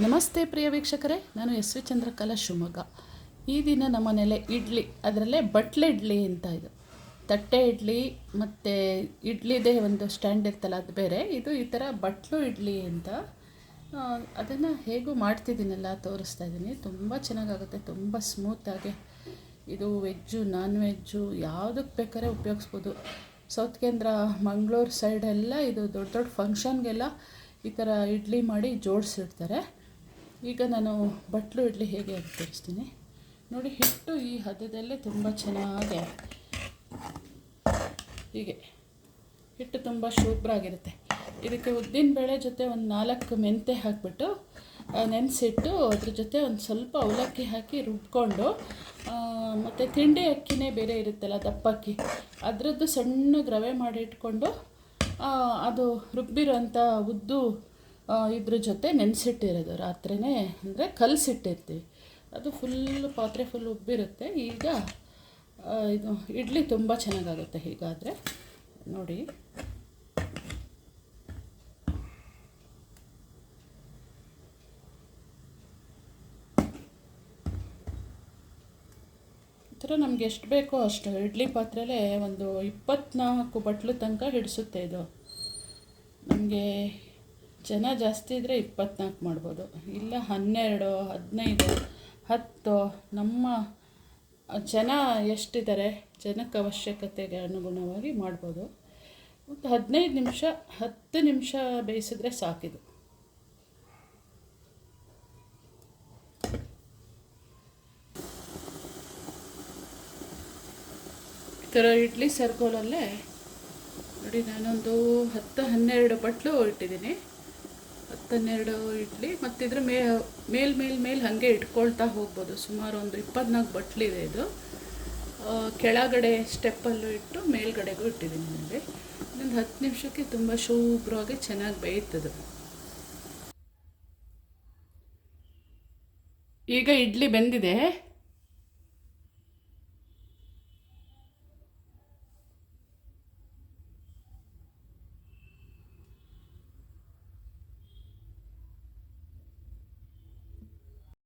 ನಮಸ್ತೆ ಪ್ರಿಯ ವೀಕ್ಷಕರೇ, ನಾನು ಎಸ್ ವಿ ಚಂದ್ರಕಲಾ ಶಿವಮೊಗ್ಗ. ಈ ದಿನ ನಮ್ಮ ಮನೇಲೆ ಇಡ್ಲಿ, ಅದರಲ್ಲೇ ಬಟ್ಲೆ ಇಡ್ಲಿ ಅಂತ ಇದು. ತಟ್ಟೆ ಇಡ್ಲಿ ಮತ್ತು ಇಡ್ಲಿದೇ ಒಂದು ಸ್ಟ್ಯಾಂಡ್ ಇರ್ತಲ್ಲ, ಅದು ಬೇರೆ. ಇದು ಈ ಥರ ಬಟ್ಲು ಇಡ್ಲಿ ಅಂತ. ಅದನ್ನು ಹೇಗೂ ಮಾಡ್ತಿದ್ದೀನಲ್ಲ, ತೋರಿಸ್ತಾ ಇದ್ದೀನಿ. ತುಂಬ ಚೆನ್ನಾಗಾಗುತ್ತೆ, ತುಂಬ ಸ್ಮೂತಾಗಿ ಇದು ವೆಜ್ಜು ನಾನ್ ವೆಜ್ಜು ಯಾವುದಕ್ಕೆ ಬೇಕಾದ್ರೆ ಉಪಯೋಗಿಸ್ಬೋದು. ಸೌತ್ ಕೇಂದ್ರ, ಮಂಗಳೂರು ಸೈಡೆಲ್ಲ ಇದು ದೊಡ್ಡ ದೊಡ್ಡ ಫಂಕ್ಷನ್ಗೆಲ್ಲ ಈ ಥರ ಇಡ್ಲಿ ಮಾಡಿ ಜೋಡಿಸಿರ್ತಾರೆ ಈಗ ನಾನು ಬಟ್ಲು ಇಡ್ಲಿ ಹೇಗೆ ತೋರಿಸ್ತೀನಿ. ನೋಡಿ, ಹಿಟ್ಟು ಈ ಹದದಲ್ಲೇ ತುಂಬ ಚೆನ್ನಾಗಿ ಹೀಗೆ ಹಿಟ್ಟು ತುಂಬ ಶುಭ್ರಾಗಿರುತ್ತೆ ಇದಕ್ಕೆ ಉದ್ದಿನ ಬೇಳೆ ಜೊತೆ ಒಂದು ನಾಲ್ಕು ಮೆಂತೆ ಹಾಕಿಬಿಟ್ಟು ನೆನೆಸಿಟ್ಟು ಅದ್ರ ಜೊತೆ ಒಂದು ಸ್ವಲ್ಪ ಅವಲಕ್ಕಿ ಹಾಕಿ ರುಬ್ಕೊಂಡು ಮತ್ತು ತಿಂಡಿ ಅಕ್ಕಿನೇ ಬೇರೆ ಇರುತ್ತಲ್ಲ ದಪ್ಪಕ್ಕಿ, ಅದರದ್ದು ಸಣ್ಣಗೆ ರವೆ ಮಾಡಿ ಇಟ್ಕೊಂಡು ಅದು ರುಬ್ಬಿರೋಂಥ ಉದ್ದು ಇದ್ರ ಜೊತೆ ನೆನೆಸಿಟ್ಟಿರೋದು. ರಾತ್ರಿನೇ ಅಂದರೆ ಕಲಸಿಟ್ಟಿರ್ತೀವಿ. ಅದು ಫುಲ್ ಪಾತ್ರೆ ಫುಲ್ ಉಬ್ಬಿರುತ್ತೆ. ಈಗ ಇದು ಇಡ್ಲಿ ತುಂಬ ಚೆನ್ನಾಗಾಗುತ್ತೆ ಹೀಗಾದರೆ. ನೋಡಿ. ಥರ ನಮ್ಗೆ ಎಷ್ಟು ಬೇಕೋ ಅಷ್ಟು ಇಡ್ಲಿ ಪಾತ್ರೆಲೇ ಒಂದು ಇಪ್ಪತ್ತ್ನಾಲ್ಕು ಬಟ್ಲು ತನಕ ಹಿಡಿಸುತ್ತೆ ಇದು. ನಮಗೆ ಜನ ಜಾಸ್ತಿ ಇದ್ದರೆ ಇಪ್ಪತ್ನಾಲ್ಕು ಮಾಡ್ಬೋದು. ಇಲ್ಲ ಹನ್ನೆರಡು, ಹದಿನೈದು, ಹತ್ತು. ನಮ್ಮ ಜನ ಎಷ್ಟಿದ್ದಾರೆ, ಜನಕ್ಕೆ ಅವಶ್ಯಕತೆಗೆ ಅನುಗುಣವಾಗಿ ಮಾಡ್ಬೋದು. ಒಂದು ಹದಿನೈದು ನಿಮಿಷ, ಹತ್ತು ನಿಮಿಷ ಬೇಯಿಸಿದ್ರೆ ಸಾಕಿದು ಈ ಥರ ಇಡ್ಲಿ ಸರ್ಕೋಲಲ್ಲೇ ನೋಡಿ, ನಾನೊಂದು ಹತ್ತು, ಹನ್ನೆರಡು ಬಟ್ಲು ಇಟ್ಟಿದ್ದೀನಿ. ಹತ್ತು ಹನ್ನೆರಡು ಇಡ್ಲಿ, ಮತ್ತು ಇದ್ರ ಮೇ ಮೇಲ್ ಮೇಲ್ ಮೇಲ್ ಹಾಗೆ ಇಟ್ಕೊಳ್ತಾ ಹೋಗ್ಬೋದು. ಸುಮಾರು ಒಂದು ಇಪ್ಪತ್ನಾಲ್ಕು ಬಟ್ಲಿದೆ ಇದು ಕೆಳಗಡೆ ಸ್ಟೆಪ್ಪಲ್ಲೂ ಇಟ್ಟು ಮೇಲ್ಗಡೆಗೂ ಇಟ್ಟಿದ್ದೀನಿ ನನಗೆ ಇನ್ನೊಂದು ಹತ್ತು ನಿಮಿಷಕ್ಕೆ ತುಂಬ ಶುಭ್ರವಾಗಿ ಚೆನ್ನಾಗಿ ಬೇಯುತ್ತದೆ ಈಗ ಇಡ್ಲಿ ಬೆಂದಿದೆ.